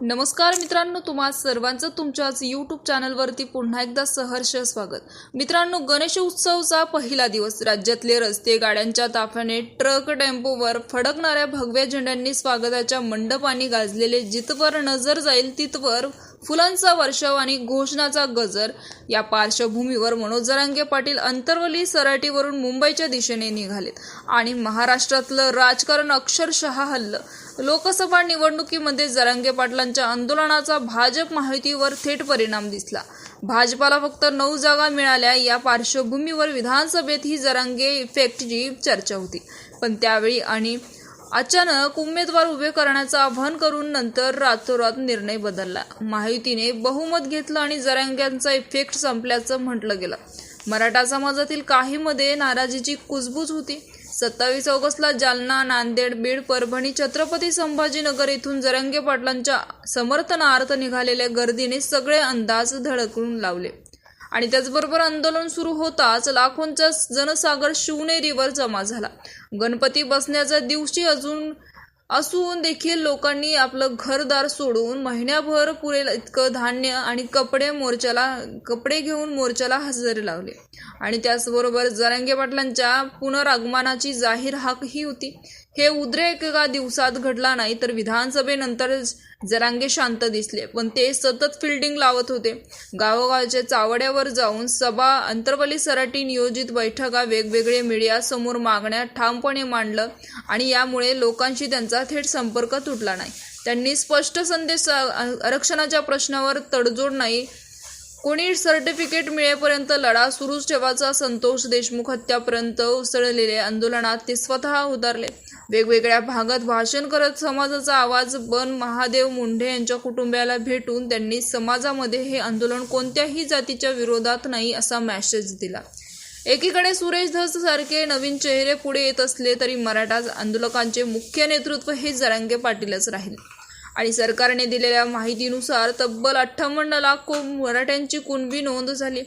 नमस्कार मित्रांनो तुम्हा सर्वांचं तुमच्याच यूट्यूब चॅनलवरती पुन्हा एकदा सहर्ष स्वागत. मित्रांनो गणेश उत्सवचा पहिला दिवस. राज्यातले रस्ते गाड्यांच्या ताफ्याने ट्रक टेम्पोवर फडकणाऱ्या भगव्या झेंड्यांनी स्वागताच्या मंडपाने गाजलेले जिथवर नजर जाईल तितवर फुलांचा वर्षाव आणि घोषणाचा गजर या पार्श्वभूमीवर मनोज जरांगे पाटील अंतर्वली सराटीवरून मुंबईच्या दिशेने निघालेत. आणि महाराष्ट्रातलं राजकारण अक्षरशः हल्लं. लोकसभा निवडणुकीमध्ये जरांगे पाटलांच्या आंदोलनाचा भाजप माहितीवर थेट परिणाम दिसला. भाजपाला फक्त नऊ जागा मिळाल्या या पार्श्वभूमीवर विधानसभेत ही जरांगे इफेक्टची चर्चा होती. पण त्यावेळी आणि अचानक उमेदवार उभे करण्याचं आवाहन करून नंतर रातोरात निर्णय बदलला. माहितीने बहुमत घेतलं आणि जरांग्यांचा इफेक्ट संपल्याचं म्हटलं गेलं. मराठा समाजातील काहीमध्ये नाराजीची कुजबूज होती. सत्तावीस ऑगस्टला जालना नांदेड बीड परभणी छत्रपती संभाजीनगर येथून जरंगे पाटलांच्या समर्थनार्थ निघालेल्या गर्दीने सगळे अंदाज धडकून लावले. आणि त्याचबरोबर आंदोलन सुरू होताच लाखोंचा जनसागर शिवनेरीवर जमा झाला. गणपती बसण्याच्या दिवशी अजून असून देखील लोकांनी आपलं घरदार सोडून महिन्याभर पुरेल इतकं धान्य आणि कपडे मोर्चाला कपडे घेऊन मोर्चाला हजेरी लावले. आणि त्याचबरोबर जरांगे पाटलांच्या पुनरागमनाची जाहीर हाकही होती. हे उद्रेक एका दिवसात घडला नाही तर विधानसभेनंतर जरांगे शांत दिसले. पण ते सतत फिल्डिंग लावत होते. गावोगावच्या चावड्यावर जाऊन सभा अंतर्वली सराटी नियोजित बैठका वेगवेगळे मीडियासमोर मागण्या ठामपणे मांडलं आणि यामुळे लोकांशी त्यांचा थेट संपर्क तुटला नाही. त्यांनी स्पष्ट संदेश आरक्षणाच्या प्रश्नावर तडजोड नाही कोणी सर्टिफिकेट मिळेपर्यंत लढा सुरूच ठेवायचा. संतोष देशमुख हत्यापर्यंत उसळलेले आंदोलनात ते स्वतः उतरले. वेगवेगळ्या भागात भाषण करत समाजाचा आवाज बन महादेव मुंढे यांच्या कुटुंबियाला भेटून त्यांनी समाजामध्ये हे आंदोलन कोणत्याही जातीच्या विरोधात नाही असा मेसेज दिला. एकीकडे सुरेश धस सारखे नवीन चेहरे पुढे येत असले तरी मराठा आंदोलकांचे मुख्य नेतृत्व हे जरांगे पाटीलच राहिले. आणि सरकारने दिलेल्या माहितीनुसार तब्बल अठ्ठावन्न लाख मराठ्यांची कुणबी नोंद झाली.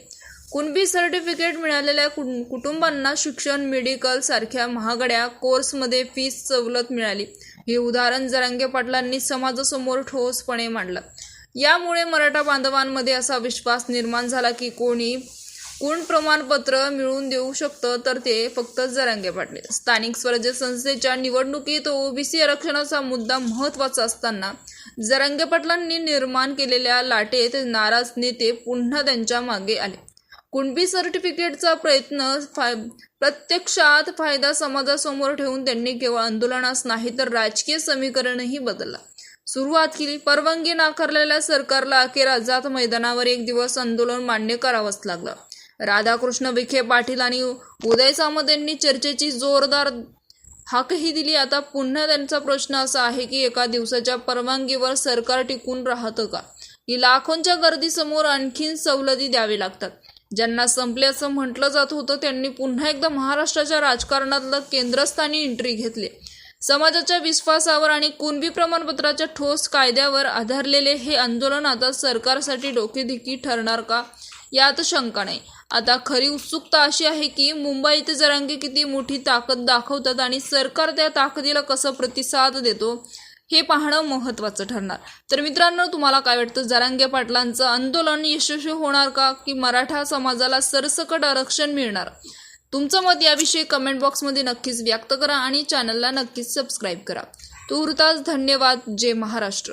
कुणबी सर्टिफिकेट मिळालेल्या कुटुंबांना शिक्षण मेडिकल सारख्या महागड्या कोर्समध्ये फीस सवलत मिळाली. हे उदाहरण जरांगे पाटलांनी समाजासमोर ठोसपणे मांडलं. यामुळे मराठा बांधवांमध्ये असा विश्वास निर्माण झाला की कोणी कोण प्रमाणपत्र मिळवून देऊ शकतं तर ते फक्त जरांगे पाटील. स्थानिक स्वराज्य संस्थेच्या निवडणुकीत ओबीसी आरक्षणाचा मुद्दा महत्त्वाचा असताना जरांगे पाटलांनी निर्माण केलेल्या लाटेत नाराज नेते पुन्हा त्यांच्या मागे आले. कुणबी सर्टिफिकेटचा प्रयत्न फाय प्रत्यक्षात फायदा समाजासमोर ठेवून त्यांनी केवळ आंदोलनास नाही तर राजकीय समीकरणही बदलला. सुरुवात केली. परवानगी नाकारलेल्या सरकारला अखेर आझाद मैदानावर एक दिवस आंदोलन मान्य करावंच लागलं. राधाकृष्ण विखे पाटील आणि उदय सामंत यांनी चर्चेची जोरदार हाकही दिली. आता पुन्हा त्यांचा प्रश्न असा आहे की एका दिवसाच्या परवानगीवर सरकार टिकून राहतं का? की लाखोंच्या गर्दीसमोर आणखीन सवलती द्यावी लागतात? ज्यांना संपल्याचं म्हटलं जात होतं त्यांनी पुन्हा एकदा महाराष्ट्राच्या राजकारणातलं केंद्रस्थानी एंट्री घेतली. समाजाच्या विश्वासावर आणि कुणबी प्रमाणपत्राच्या ठोस कायद्यावर आधारलेले हे आंदोलन आता सरकारसाठी डोकेदुखी ठरणार का? यात शंका नाही. आता खरी उत्सुकता अशी आहे की मुंबईत जरांगे किती मोठी ताकद दाखवतात आणि सरकार त्या ताकदीला कसं प्रतिसाद देतो हे पाहणं महत्त्वाचं ठरणार. तर मित्रांनो तुम्हाला काय वाटतं? जरांगे पाटलांचं आंदोलन यशस्वी होणार का? की मराठा समाजाला सरसकट आरक्षण मिळणार? तुमचं मत याविषयी कमेंट बॉक्समध्ये नक्कीच व्यक्त करा आणि चॅनलला नक्कीच सबस्क्राईब करा. तुर्तास धन्यवाद. जय महाराष्ट्र.